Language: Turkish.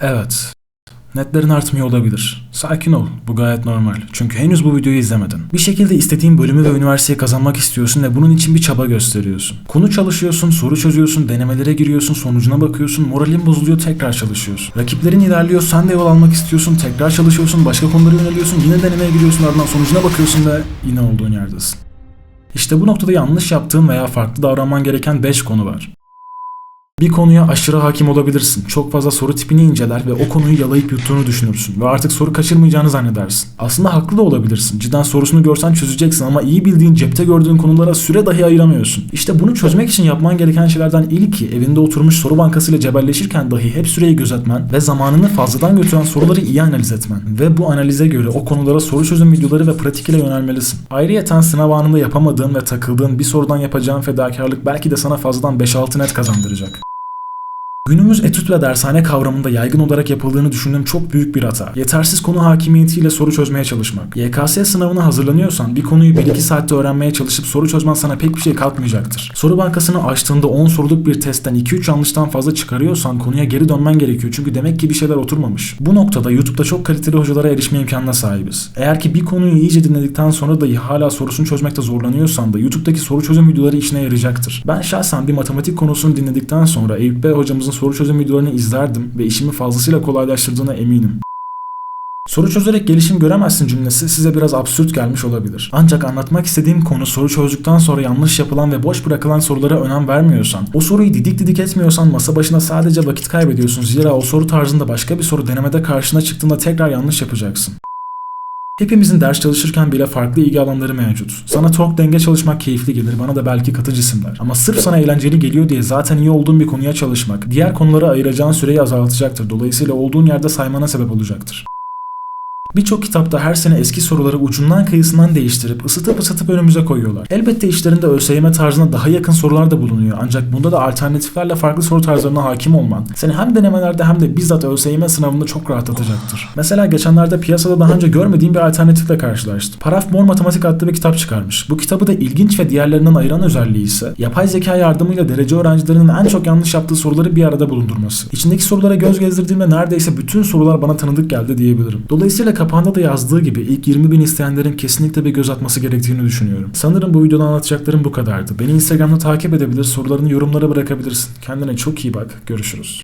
Evet. Netlerin artmıyor olabilir. Sakin ol. Bu gayet normal. Çünkü henüz bu videoyu izlemedin. Bir şekilde istediğin bölümü ve üniversiteyi kazanmak istiyorsun ve bunun için bir çaba gösteriyorsun. Konu çalışıyorsun, soru çözüyorsun, denemelere giriyorsun, sonucuna bakıyorsun, moralin bozuluyor, tekrar çalışıyorsun. Rakiplerin ilerliyor, sen de yol almak istiyorsun, tekrar çalışıyorsun, başka konulara yöneliyorsun, yine denemeye giriyorsun, ardından sonucuna bakıyorsun ve yine olduğun yerdesin. İşte bu noktada yanlış yaptığın veya farklı davranman gereken 5 konu var. Bir konuya aşırı hakim olabilirsin. Çok fazla soru tipini inceler ve o konuyu yalayıp yuttuğunu düşünürsün ve artık soru kaçırmayacağını zannedersin. Aslında haklı da olabilirsin. Cidden sorusunu görsen çözeceksin ama iyi bildiğin cepte gördüğün konulara süre dahi ayıramıyorsun. İşte bunu çözmek için yapman gereken şeylerden ilki evinde oturmuş soru bankasıyla cebelleşirken dahi hep süreyi gözetmen ve zamanını fazladan götüren soruları iyi analiz etmen. Ve bu analize göre o konulara soru çözüm videoları ve pratik ile yönelmelisin. Ayrıyeten sınav anında yapamadığın ve takıldığın bir sorudan yapacağın fedakarlık belki de sana fazladan 5-6 net kazandıracak. Günümüz etüt ve dershane kavramında yaygın olarak yapıldığını düşündüğüm çok büyük bir hata. Yetersiz konu hakimiyetiyle soru çözmeye çalışmak. YKS sınavına hazırlanıyorsan bir konuyu 1-2 saatte öğrenmeye çalışıp soru çözmen sana pek bir şey katmayacaktır. Soru bankasını açtığında 10 soruluk bir testten 2-3 yanlıştan fazla çıkarıyorsan konuya geri dönmen gerekiyor çünkü demek ki bir şeyler oturmamış. Bu noktada YouTube'da çok kaliteli hocalara erişme imkanına sahibiz. Eğer ki bir konuyu iyice dinledikten sonra dahi hala sorusunu çözmekte zorlanıyorsan da YouTube'daki soru çözüm videoları işine yarayacaktır. Ben şahsen bir matematik konusunu dinledikten sonra Eyüp Bey hocamızın soru çözüm videolarını izlerdim ve işimi fazlasıyla kolaylaştırdığına eminim. Soru çözerek gelişim göremezsin cümlesi size biraz absürt gelmiş olabilir. Ancak anlatmak istediğim konu soru çözdükten sonra yanlış yapılan ve boş bırakılan sorulara önem vermiyorsan, o soruyu didik didik etmiyorsan masa başında sadece vakit kaybediyorsun. Zira o soru tarzında başka bir soru denemede karşına çıktığında tekrar yanlış yapacaksın. Hepimizin ders çalışırken bile farklı ilgi alanları mevcut. Sana tork denge çalışmak keyifli gelir, bana da belki katı cisimler. Ama sırf sana eğlenceli geliyor diye zaten iyi olduğun bir konuya çalışmak, diğer konulara ayıracağın süreyi azaltacaktır. Dolayısıyla olduğun yerde saymana sebep olacaktır. Birçok kitapta her sene eski soruları ucundan kıyısından değiştirip ısıtıp ısıtıp önümüze koyuyorlar. Elbette işlerinde ÖSYM tarzına daha yakın sorular da bulunuyor ancak bunda da alternatiflerle farklı soru tarzlarına hakim olman seni hem denemelerde hem de bizzat ÖSYM sınavında çok rahatlatacaktır. Mesela geçenlerde piyasada daha önce görmediğim bir alternatifle karşılaştım. Paraf Mor Matematik adlı bir kitap çıkarmış. Bu kitabı da ilginç ve diğerlerinden ayıran özelliği ise yapay zeka yardımıyla derece öğrencilerinin en çok yanlış yaptığı soruları bir arada bulundurması. İçindeki sorulara göz gezdirdiğimde neredeyse bütün sorular bana tanıdık geldi diyebilirim. Dolayısıyla kapağında da yazdığı gibi ilk 20 bin isteyenlerin kesinlikle bir göz atması gerektiğini düşünüyorum. Sanırım bu videoda anlatacaklarım bu kadardı. Beni Instagram'da takip edebilir, sorularını yorumlara bırakabilirsin. Kendine çok iyi bak. Görüşürüz.